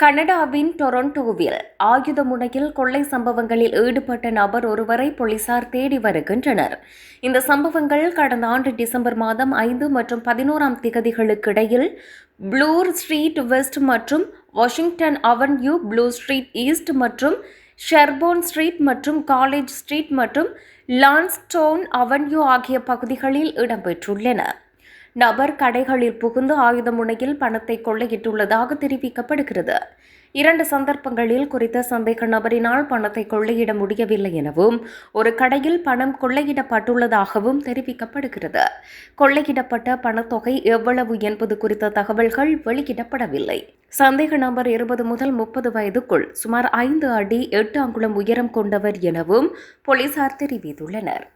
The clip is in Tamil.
கனடாவின் டொரண்டோவில் ஆயுத முனையில் கொள்ளை சம்பவங்களில் ஈடுபட்ட நபர் ஒருவரை போலீசார் தேடி வருகின்றனர். இந்த சம்பவங்கள் கடந்த ஆண்டு டிசம்பர் மாதம் ஐந்து மற்றும் பதினோராம் திகதிகளுக்கு இடையில் ப்ளூர் ஸ்ட்ரீட் வெஸ்ட் மற்றும் Washington avenue Bloor street east மற்றும் ஷெர்போன் ஸ்ட்ரீட் மற்றும் காலேஜ் ஸ்ட்ரீட் மற்றும் லான்ஸ்டோன் அவென்யூ ஆகிய பகுதிகளில் இடம்பெற்றுள்ளன. நபர் கடைகளில் புகுந்து ஆயுத முனையில் பணத்தை கொள்ளையிட்டுள்ளதாக தெரிவிக்கப்படுகிறது. இரண்டு சந்தர்ப்பங்களில் குறித்த சந்தேக நபரினால் பணத்தை கொள்ளையிட முடியவில்லை எனவும் ஒரு கடையில் பணம் கொள்ளையிடப்பட்டுள்ளதாகவும் தெரிவிக்கப்படுகிறது. கொள்ளையிடப்பட்ட பணத்தொகை எவ்வளவு என்பது குறித்த தகவல்கள் வெளியிடப்படவில்லை. சந்தேக நபர் இருபது முதல் முப்பது வயதுக்குள் சுமார் ஐந்து அடி எட்டு அங்குலம் உயரம் கொண்டவர் எனவும் போலீசார் தெரிவித்துள்ளனர்.